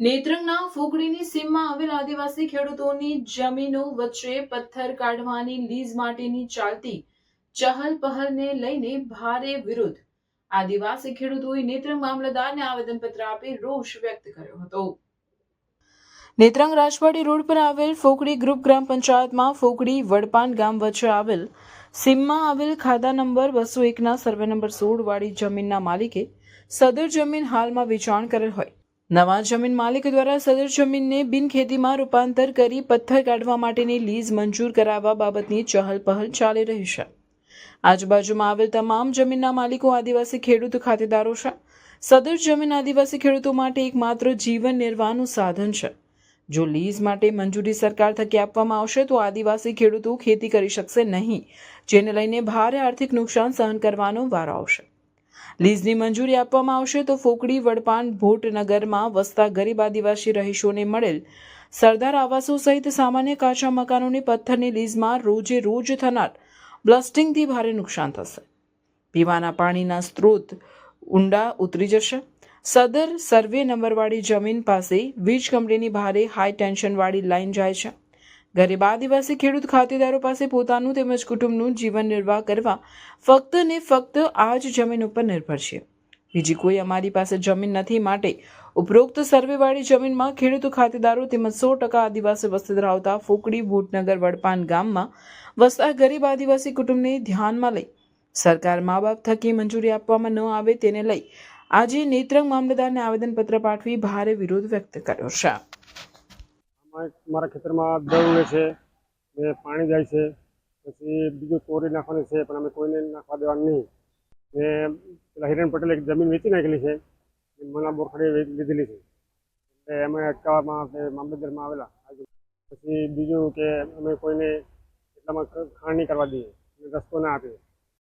નેત્રંગના ફોકડીની સીમમાં આવેલ આદિવાસી ખેડૂતોની જમીનો વચ્ચે પથ્થર કાઢવાની લીઝ માટેની ચાલતી ચહલ પહલને લઈને ભારે વિરોધ. આદિવાસી ખેડૂતોએ નેત્રંગ મામલતદારને આવેદનપત્ર આપી રોષ વ્યક્ત કર્યો હતો. નેત્રંગ રાજવાડી રોડ પર આવેલ ફોકડી ગ્રુપ ગ્રામ પંચાયતમાં ફોકડી વડપાન ગામ વચ્ચે આવેલ સીમમાં આવેલ ખાતા નંબર બસો એકના સર્વે નંબર સોળ વાળી જમીનના માલિકે સદર જમીન હાલમાં વેચાણ કરેલ હોય. નવા જમીન માલિક દ્વારા સદર જમીનને બિનખેતીમાં રૂપાંતર કરી પથ્થર કાઢવા માટેની લીઝ મંજૂર કરાવવા બાબતની ચહલ પહલ ચાલી રહી છે. આજુબાજુમાં આવેલ તમામ જમીનના માલિકો આદિવાસી ખેડૂત ખાતેદારો છે. સદર જમીન આદિવાસી ખેડૂતો માટે એકમાત્ર જીવન નિર્વાહનું સાધન છે. જો લીઝ માટે મંજૂરી સરકાર થકી આપવામાં આવશે તો આદિવાસી ખેડૂતો ખેતી કરી શકશે નહીં, જેને લઈને ભારે આર્થિક નુકસાન સહન કરવાનો વારો આવશે. લીઝની મંજૂરી આપવામાં આવશે તો ફોકડી, વડપાન, ભોટનગરમાં વસતા ગરીબ આદિવાસી રહીશોને મળેલ સરદાર આવાસો સહિત સામાન્ય કાચા મકાનોની પથ્થરની લીઝમાં રોજે રોજ થનાર બ્લાસ્ટિંગથી ભારે નુકસાન થશે. પીવાના પાણીના સ્ત્રોત ઊંડા ઉતરી જશે. સદર સર્વે નંબરવાળી જમીન પાસે વીજ કંપનીની ભારે હાઈ ટેન્શનવાળી લાઇન જાય છે. ગરીબ આદિવાસી ખેડૂત ખાતેદારો પાસે પોતાનું તેમજ કુટુંબનું જીવન નિર્વાહ કરવા ફક્ત ને ફક્ત આ જ જમીન ઉપર નિર્ભર છે. બીજી કોઈ અમારી પાસે જમીન નથી માટે ઉપરોક્ત સર્વેવાળી જમીનમાં ખેડૂતો ખાતેદારો તેમજ સો ટકા આદિવાસી વસ્તી ધરાવતા ફોકડી ભૂટનગર વડપાન ગામમાં વસતા ગરીબ આદિવાસી કુટુંબને ધ્યાનમાં લઈ સરકાર મા બાપ થકી મંજૂરી આપવામાં ન આવે તેને લઈ આજે નેત્રંગ મામલતદારને આવેદનપત્ર પાઠવી ભારે વિરોધ વ્યક્ત કર્યો છે. મારા ખેતરમાં દળું છે ને પાણી જાય છે, પછી બીજું તોરી નાખવાની છે, પણ અમે કોઈને નાખવા દેવાનું નહીં. ને પેલા હિરેન પટેલે એક જમીન વેચી નાખેલી છે મના બોરખડી લીધેલી છે. એટલે અમે અટકાવવામાં મામલતદારમાં આવેલા. પછી બીજું કે અમે કોઈને એટલામાં ખાણ નહીં કરવા દઈએ, રસ્તો ના આપીએ.